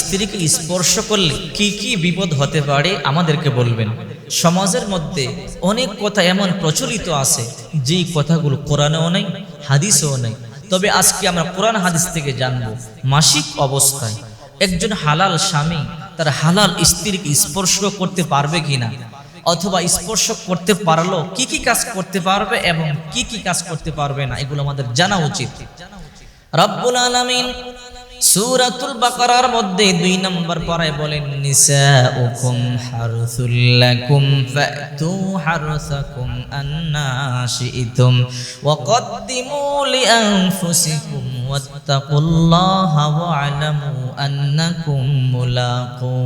স্ত্রীকে স্পর্শ করলে কি কি বিপদ হতে পারে আমাদেরকে বলবেন। সমাজের মধ্যে অনেক কথা এমন প্রচলিত আছে, যেই কথাগুলো কোরআনেও নেই, হাদিসেও নেই। তবে আজকে আমরা কোরআন হাদিস থেকে জানব মাসিক অবস্থায় একজন হালাল স্বামী তার হালাল স্ত্রীকে স্পর্শ করতে পারবে কিনা, অথবা স্পর্শ করতে পারল কি কি কাজ করতে পারবে এবং কি কি কাজ করতে পারবে না, এগুলো আমাদের জানা উচিত। রব্বুল আলামিন সূরাতুল বাকারার মধ্যে দুই নম্বর পারায় বলেন, নিসাউকুম হারসুল লাকুম ফাতু হারসাকুম আন্না শিইতুম ওয়া কদ্দিমু লিআনফুসিকুম ওয়াত্তাকুল্লাহা ওয়া'লামু আন্নাকুম মুলাকু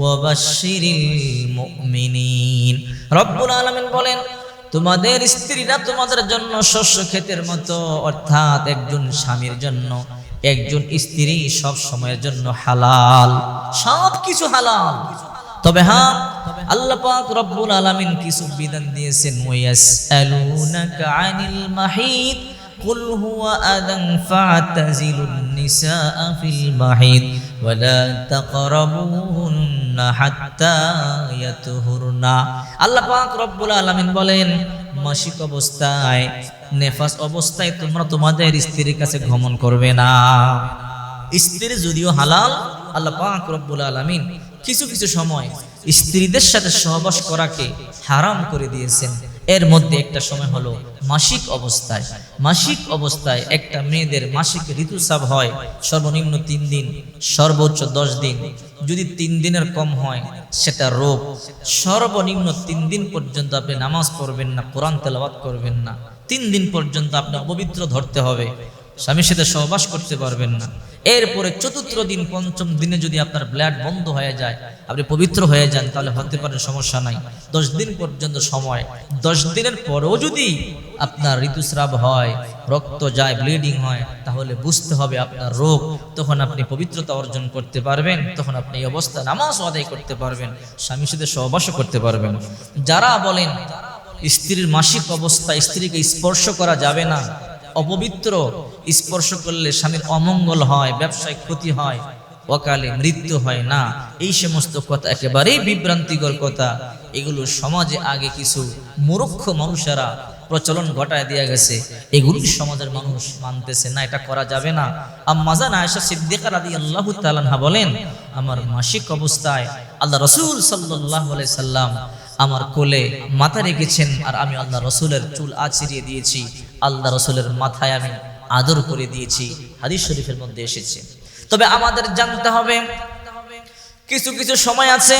ওয়া বাশশিরিল মুমিনিন। রব্বুল আলামিন বলেন, তোমাদের স্ত্রীরা তোমাদের জন্য শস্য ক্ষেতের মতো, অর্থাৎ একজন স্বামীর জন্য একজন স্ত্রী সব সময়ের জন্য হালাল সব কিছু হালাল তবে হ্যাঁ আল্লাহ পাক রব্বুল আলামিন কিছু বিধান দিয়েছেন ওয়াসআলুনাকা আনিল মাহিদ قل هو أذى فاعتزلوا النساء في المحيط ولا تقربوهن حتى يطهرن আল্লাহ পাক রব্বুল আলামিন বলেন মাসিক অবস্থায় নেফাস অবস্থায় তোমরা তোমাদের স্ত্রীর কাছে ভ্রমণ করবে না। স্ত্রী যদিও হালাল, আল্লাহ পাক রব্বুল আলামিন কিছু কিছু সময় স্ত্রীদের সাথে সহবাস করাকে হারাম করে দিয়েছেন। এর মধ্যে একটা সময় হলো মাসিক অবস্থায়। মাসিক অবস্থায় একটা মেয়েদের মাসিক ঋতুস্রাব হয়, সর্বনিম্ন তিন দিন, সর্বোচ্চ দশ দিন। যদি তিন দিনের কম হয়, সেটা রোগ। সর্বনিম্ন তিন দিন পর্যন্ত আপনি নামাজ পড়বেন না, কোরআন তেলাওয়াত করবেন না। তিন দিন পর্যন্ত আপনি অপবিত্র ধরতে হবে। স্বামীর সাথে সহবাস করতে পারবেন না। এরপরে চতুর্থ দিন, পঞ্চম দিনে যদি আপনার ব্লাড বন্ধ হয়ে যায়, আপনি পবিত্র হয়ে যান, তাহলে হতে পারে সমস্যা নাই। দশ দিন পর্যন্ত সময়। দশ দিনের পরেও যদি আপনার ঋতুস্রাব হয়, রক্ত যায়, ব্লিডিং হয়, তাহলে বুঝতে হবে আপনার রোগ। তখন আপনি পবিত্রতা অর্জন করতে পারবেন, তখন আপনি এই অবস্থা নামাজ আদায় করতে পারবেন, স্বামীর সাথে সহবাসও করতে পারবেন। যারা বলেন স্ত্রীর মাসিক অবস্থা স্ত্রীকে স্পর্শ করা যাবে না। অপবিত্র, স্পর্শ করলে স্বামীর অমঙ্গল হয় ব্যবসায় ক্ষতি হয়, অকালে মৃত্যু হয় না। এই সমস্ত কথা একেবারেই বিভ্রান্তিকর কথা। এগুলো সমাজে আগে কিছু মূর্খ মানুষেরা প্রচলন ঘটায় দেওয়া গেছে। এগুলি সমাজের মানুষ মানতেছে না, এটা করা যাবে না। আম্মাজান আয়েশা সিদ্দিকা আল্লাহ তাআলা বলেন, আমার মাসিক অবস্থায় আল্লাহ রসুল আলাইহি সাল্লাম আমার কোলে মাথা রেখেছেন আর আমি আল্লাহ রসুলের চুল আছড়িয়ে দিয়েছি। আল্লাহ রসুলের মাথায় আমি আদর করে দিয়েছি। হাদিস শরীফের মধ্যে এসেছে। তবে আমাদের জানতে হবে, কিছু কিছু সময় আছে,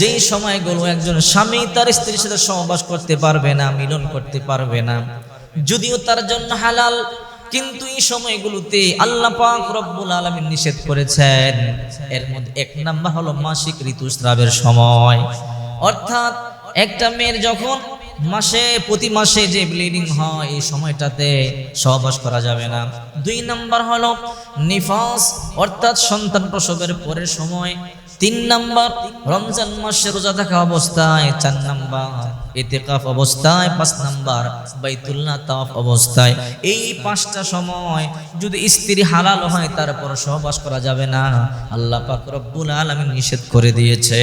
যেই সময়গুলো একজন স্বামী তার স্ত্রীর সাথে সহবাস করতে পারবে না, মিলন করতে পারবে না। যদিও তার জন্য হালাল, কিন্তু এই সময়গুলোতে আল্লাহ পাক রব্বুল আলামিন নিষেধ করেছেন। এর মধ্যে এক নাম্বার হলো মাসিক ঋতুস্রাবের সময়। অর্থাৎ একটা মেয়ের যখন মাসে, প্রতি মাসে যে ব্লিডিং হয়, এই সময়টাতে সহবাস করা যাবে না। দুই নাম্বার হলো নিফাস, অর্থাৎ সন্তান প্রসবের পরের সময় তিন নাম্বার, রমজান মাসে রোজা থাকা অবস্থায় চার নাম্বার এতেকাফ অবস্থায় পাঁচ নাম্বার, বাইতুল্লাহ তাওয়াফ অবস্থায়। এই পাঁচটা সময় যদি স্ত্রী হালাল হয়, তারপর সহবাস করা যাবে না। আল্লাহ পাক রব্বুল আলামিন নিষেধ করে দিয়েছে।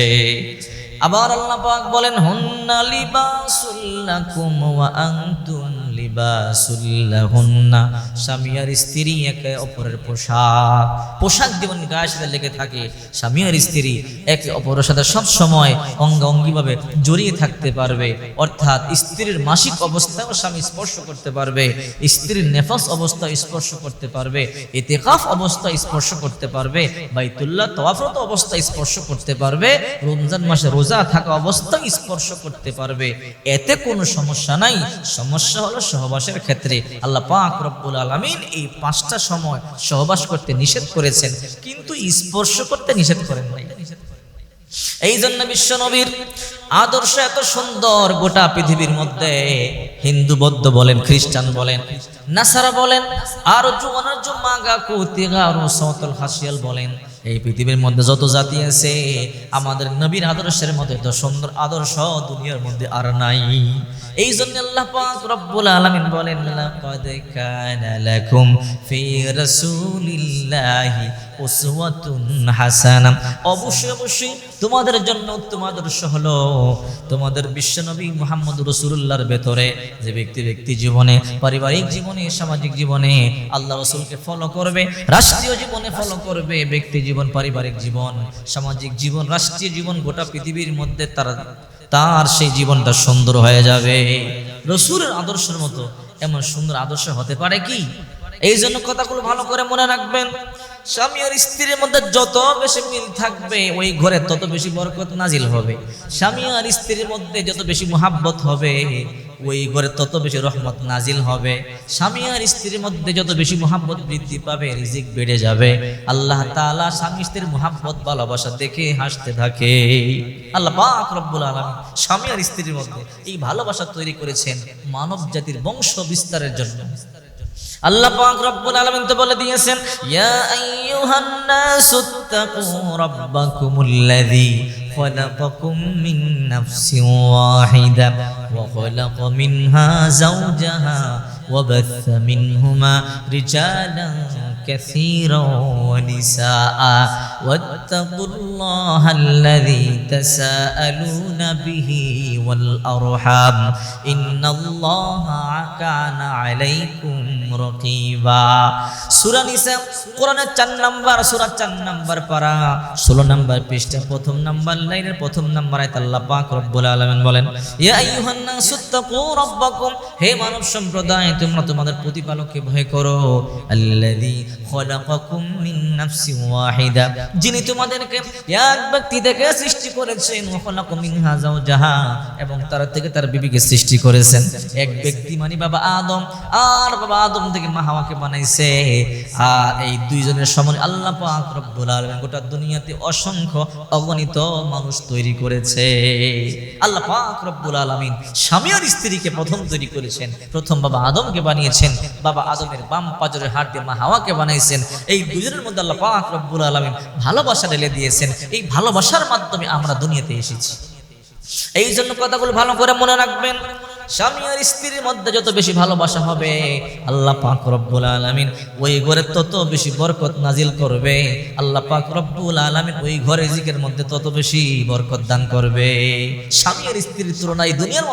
আবার আল্লাহ পাক বলেন, হুন্না লিবাসুল লাকুম ওয়া আনতুম একে অপরের পোশাক। পোশাক যেমন স্ত্রী একে অপরের সাথে সব সময় জড়িয়ে থাকতে পারবে। অর্থাৎ স্ত্রীর মাসিক অবস্থাও স্বামী স্পর্শ করতে পারবে, স্ত্রীর নেফাস অবস্থা স্পর্শ করতে পারবে, ইতেকাফ অবস্থা স্পর্শ করতে পারবে, বাইতুল্লাহ তওয়াফরত অবস্থা স্পর্শ করতে পারবে, রমজান মাসে রোজা থাকা অবস্থা স্পর্শ করতে পারবে। এতে কোনো সমস্যা নাই। সমস্যা হলো সহবাসের ক্ষেত্রে আল্লাহ পাক রব্বুল আলামিন এই পাঁচটা সময় সহবাস করতে নিষেধ করেছেন, কিন্তু স্পর্শ করতে নিষেধ করেন নাই। এই জন্য বিশ্ব নবীর আদর্শ এত সুন্দর গোটা পৃথিবীর মধ্যে। হিন্দু, বৌদ্ধ বলেন, খ্রিস্টান বলেন, নাসারা বলেন, আর জুয়ানার জুমাগা কৌতিগা আর সতল হাসিয়াল বলেন। এই পৃথিবীর মধ্যে যত জাতি আছে, আমাদের নবীর আদর্শের মধ্যে তো সুন্দর আদর্শ দুনিয়ার মধ্যে আর নাই। এই জন্য আল্লাহ পাক রব্বুল আলামিন বলেন, লাকাদ কানা লাকুম ফি রাসূলিল্লাহি উসওয়াতুন অবশ্যই অবশ্যই, তোমাদের জন্য উত্তম আদর্শ হলো তোমাদের বিশ্বনবী মুহাম্মদ রসুল্লাহর ভেতরে যে ব্যক্তি ব্যক্তি জীবনে, পারিবারিক জীবনে, সামাজিক জীবনে আল্লাহ রসুলকে ফলো করবে, রাষ্ট্রীয় জীবনে ফলো করবে, ব্যক্তি জীবন, পারিবারিক জীবন, সামাজিক জীবন, রাষ্ট্রীয় জীবন গোটা পৃথিবীর মধ্যে তার তার সেই জীবনটা সুন্দর হয়ে যাবে। রসুলের আদর্শের মতো এমন সুন্দর আদর্শ হতে পারে কি? এই জন্য কথাগুলো ভালো করে মনে রাখবেন। স্বামী আর স্ত্রীর মধ্যে যত বেশি মিল থাকবে, ওই ঘরে তত বেশি বরকত নাজিল হবে। স্বামী আর স্ত্রীর মধ্যে যত বেশি মোহাব্বত হবে, ওই ঘরে তত বেশি রহমত নাজিল হবে। স্বামী আর স্ত্রীর মধ্যে যত বেশি মোহাব্বত বৃদ্ধি পাবে, রিজিক বেড়ে যাবে। আল্লাহ তাআলা স্বামী স্ত্রীর মোহাব্বত, ভালোবাসা দেখে হাসতে থাকে। আল্লাহ পাক রব্বুল আলামিন স্বামী আর স্ত্রীর মধ্যে এই ভালোবাসা তৈরি করেছেন মানব জাতির বংশ বিস্তারের জন্য। আল্লাহ পাক রব্বুল আলামিন তো বলে দিয়েছেন ইয়া আইয়ুহান নাসুত্তাকু রাব্বাকুমুল্লাযী خلقكم من نفس واحدة وخلق منها زوجها وبث منهما رجالا كثيرا ونساء واتقوا الله الذي تساءلون به والأرحام إن الله كان عليكم রকিবা নিসা, কোরআনের 4 নাম্বার, সূরা 4 নাম্বার পারা। 16 নাম্বার পৃষ্ঠা, প্রথম নাম্বার লাইনের প্রথম নাম্বার আয়াত আল্লাহ পাক রব্বুল আলামিন বলেন, ইয়া আইয়ুহান নাসু তাকু রাব্বাকুম হে মানব সম্প্রদায়, তোমরা তোমাদের প্রতিপালককে ভয় করো। আল্লাযী খলাকাকুম মিন ওয়াহিদা যিনি তোমাদেরকে এক ব্যক্তি থেকে সৃষ্টি করেছেন খলাকু মিনহা এবং তার থেকে তার বিবিকে সৃষ্টি করেছেন। এক ব্যক্তি মানে বাবা আদম, আর বাবা আদম থেকে মা হাওয়াকে বানাইছে। আর এই দুইজনের সমান আল্লাহ রব্বুল আলামিন গোটা দুনিয়াতে অসংখ্য অগণিত মানুষ তৈরি করেছে। আল্লাহ পাক রব্বুল আলামিন স্বামী আর স্ত্রীকে প্রথম তৈরি করেছেন। প্রথম বাবা আদমকে বানিয়েছেন, বাবা আদমের বাম পাজরের হাত দিয়ে মা হাওয়াকে বানাইছেন। এই দুজনের মধ্যে আল্লাহ পাক রব্বুল আলামিন ভালোবাসা ঢেলে দিয়েছেন। এই ভালোবাসার মাধ্যমে আমরা দুনিয়াতে এসেছি। এই জন্য কথাগুলো ভালো করে মনে রাখবেন। স্বামী আর স্ত্রীর মধ্যে যত বেশি ভালোবাসা হবে, আল্লাহ পাক রব্বুল আলামিন ওই ঘরে তত বেশি বরকত নাজিল করবে। আল্লাহ পাক রব্বুল আলামিন ওই ঘরে জিকের মধ্যে তত বেশি বরকত দান করবে। স্বামী আর স্ত্রীর তুলনায় দুনিয়ার